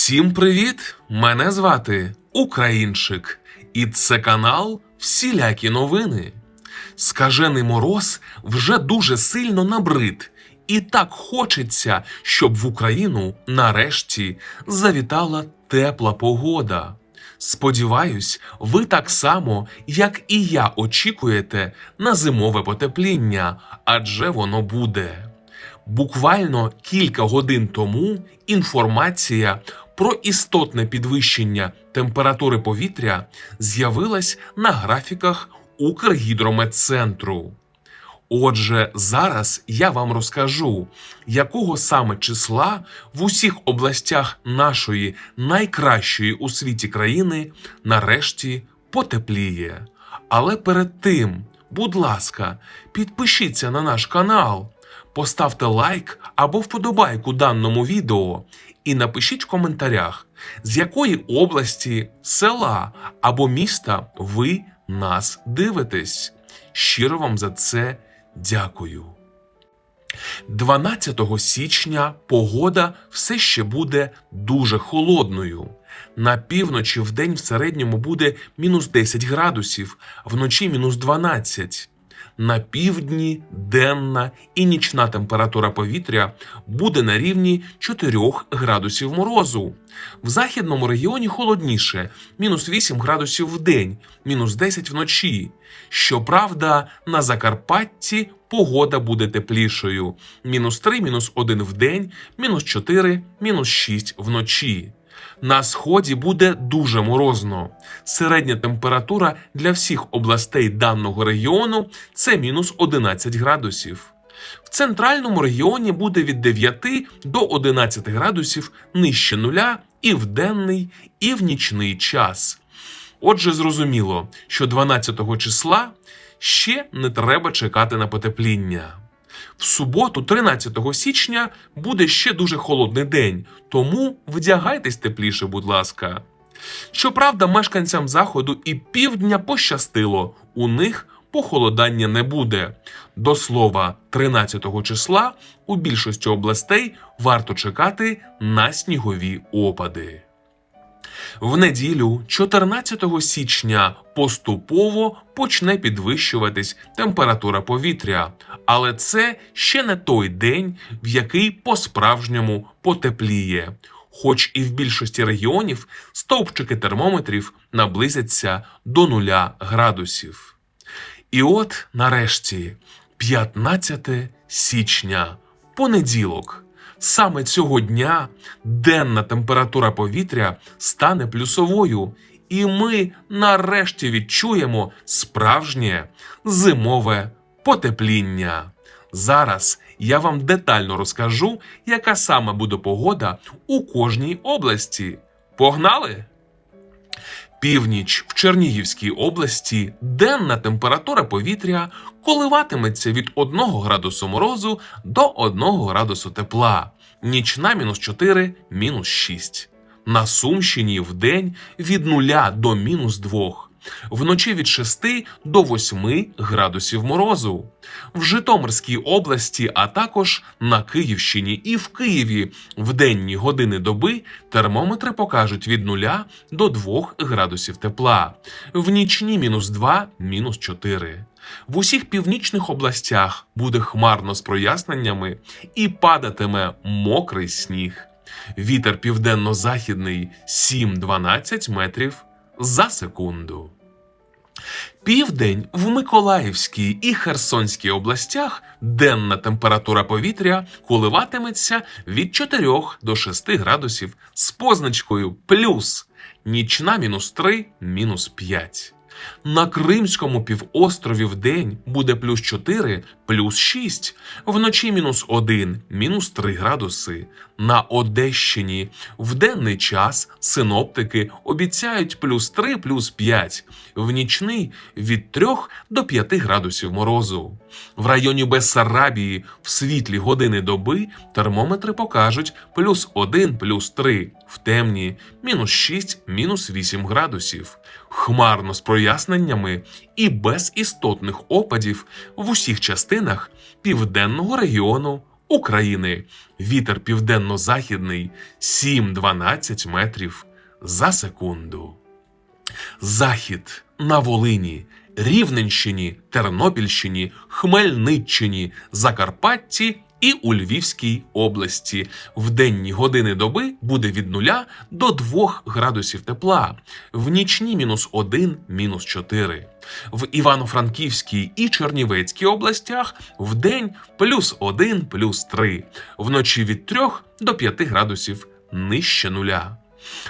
Всім привіт! Мене звати Українчик, і це канал Всілякі новини. Скажений мороз вже дуже сильно набрид, і так хочеться, щоб в Україну нарешті завітала тепла погода. Сподіваюсь, ви так само, як і я, очікуєте на зимове потепління, адже воно буде. Буквально кілька годин тому інформація про істотне підвищення температури повітря з'явилась на графіках Укргідрометцентру. Отже, зараз я вам розкажу, якого саме числа в усіх областях нашої найкращої у світі країни нарешті потепліє. Але перед тим, будь ласка, підпишіться на наш канал, поставте лайк або вподобайку даному відео і напишіть в коментарях, з якої області, села або міста ви нас дивитесь. Щиро вам за це дякую. 12 січня погода все ще буде дуже холодною. На півночі в день в середньому буде мінус 10 градусів, вночі мінус 12. На півдні денна і нічна температура повітря буде на рівні 4 градусів морозу. В західному регіоні холодніше мінус 8 градусів в день, мінус 10 вночі. Щоправда, на Закарпатті погода буде теплішою: мінус 3, мінус 1 в день, мінус 4, мінус 6 вночі. На сході буде дуже морозно. Середня температура для всіх областей даного регіону це мінус 11 градусів. В центральному регіоні буде від 9 до 11 градусів нижче нуля і в денний, і в нічний час. Отже, зрозуміло, що 12 числа ще не треба чекати на потепління. В суботу, 13 січня, буде ще дуже холодний день, тому вдягайтесь тепліше, будь ласка. Щоправда, мешканцям заходу і півдня пощастило, у них похолодання не буде. До слова, 13 числа у більшості областей варто чекати на снігові опади. В неділю, 14 січня, поступово почне підвищуватись температура повітря, але це ще не той день, в який по-справжньому потепліє. Хоч і в більшості регіонів стовпчики термометрів наблизяться до нуля градусів. І от нарешті, 15 січня, понеділок. Саме цього дня денна температура повітря стане плюсовою, і ми нарешті відчуємо справжнє зимове потепління. Зараз я вам детально розкажу, яка саме буде погода у кожній області. Погнали! Північ в Чернігівській області денна температура повітря коливатиметься від 1 градусу морозу до 1 градусу тепла, нічна мінус 4, мінус 6. На Сумщині в день від 0 до мінус 2. Вночі від 6 до 8 градусів морозу. В Житомирській області, а також на Київщині і в Києві в денні години доби термометри покажуть від 0 до 2 градусів тепла, в нічні мінус 2, мінус 4. В усіх північних областях буде хмарно з проясненнями і падатиме мокрий сніг. Вітер південно-західний 7-12 метрів за секунду. Південь в Миколаївській і Херсонській областях денна температура повітря коливатиметься від 4 до 6 градусів з позначкою плюс, нічна мінус 3, мінус 5. На Кримському півострові в день буде плюс 4, плюс 6, вночі мінус 1, мінус 3 градуси. На Одещині в денний час синоптики обіцяють плюс 3, плюс 5, в нічний від 3 до 5 градусів морозу. В районі Бессарабії в світлі години доби термометри покажуть плюс 1, плюс 3, в темні мінус 6, мінус 8 градусів. Хмарно з проясненнями і без істотних опадів в усіх частинах південного регіону України. Вітер південно-західний 7-12 метрів за секунду. Захід на Волині, Рівненщині, Тернопільщині, Хмельниччині, Закарпатті і у Львівській області. В денні години доби буде від 0 до 2 градусів тепла, в нічні мінус 1, мінус 4. В Івано-Франківській і Чернівецькій областях в день плюс 1, плюс 3, вночі від 3 до 5 градусів нижче нуля.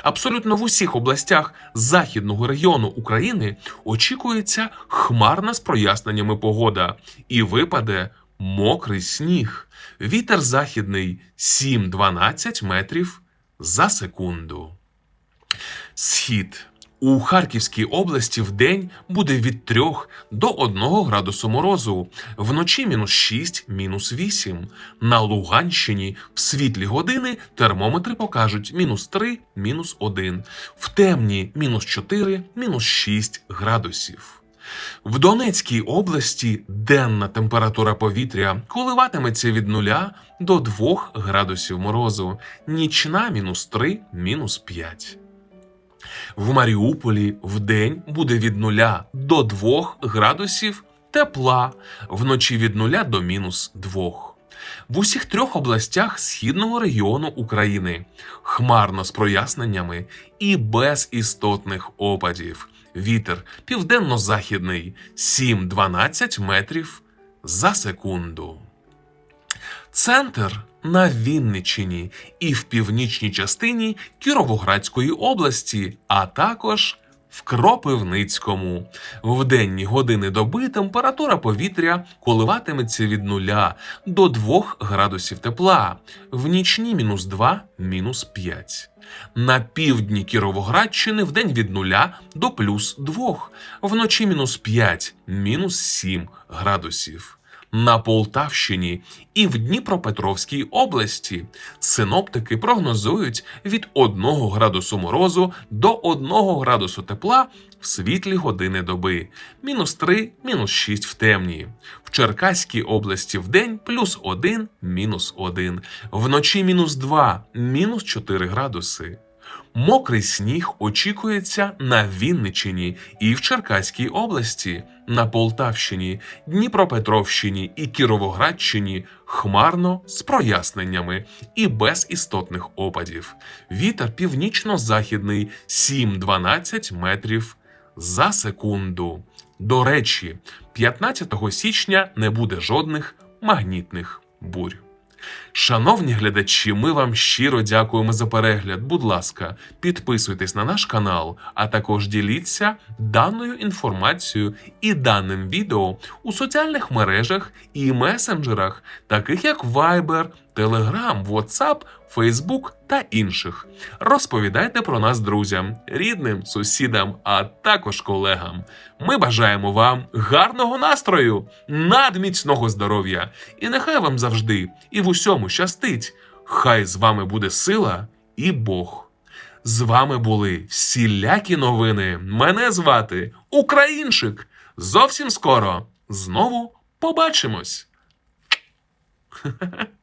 Абсолютно в усіх областях західного регіону України очікується хмарна з проясненнями погода і випаде мокрий сніг. Вітер західний 7-12 метрів за секунду. Схід. У Харківській області в день буде від 3 до 1 градусу морозу, вночі мінус 6, мінус 8. На Луганщині в світлі години термометри покажуть мінус 3, мінус 1. В темні мінус 4, мінус 6 градусів. В Донецькій області денна температура повітря коливатиметься від 0 до 2 градусів морозу, нічна мінус 3, мінус 5. В Маріуполі вдень буде від 0 до 2 градусів тепла, вночі від 0 до мінус 2. В усіх трьох областях східного регіону України хмарно з проясненнями і без істотних опадів. Вітер південно-західний 7-12 метрів за секунду. Центр на Вінниччині і в північній частині Кіровоградської області, а також в Кропивницькому. В денні години доби температура повітря коливатиметься від 0 до 2 градусів тепла, в нічні мінус 2, мінус 5. На півдні Кіровоградщини в день від 0 до плюс 2, вночі мінус 5, мінус 7 градусів на Полтавщині і в Дніпропетровській області. Синоптики прогнозують від 1 градусу морозу до 1 градусу тепла в світлі години доби, мінус 3, мінус 6 в темні. В Черкаській області в день плюс 1, мінус 1, вночі мінус 2, мінус 4 градуси. Мокрий сніг очікується на Вінниччині і в Черкаській області, на Полтавщині, Дніпропетровщині і Кіровоградщині хмарно з проясненнями і без істотних опадів. Вітер північно-західний 7-12 метрів за секунду. До речі, 15 січня не буде жодних магнітних бурь. Шановні глядачі, ми вам щиро дякуємо за перегляд. Будь ласка, підписуйтесь на наш канал, а також діліться даною інформацією і даним відео у соціальних мережах і месенджерах, таких як Viber, Telegram, WhatsApp, Facebook та інших. Розповідайте про нас друзям, рідним, сусідам, а також колегам. Ми бажаємо вам гарного настрою, надміцного здоров'я, і нехай вам завжди і в усьому щастить. Хай з вами буде сила і Бог. З вами були всілякі новини. Мене звати Українчик. Зовсім скоро знову побачимось.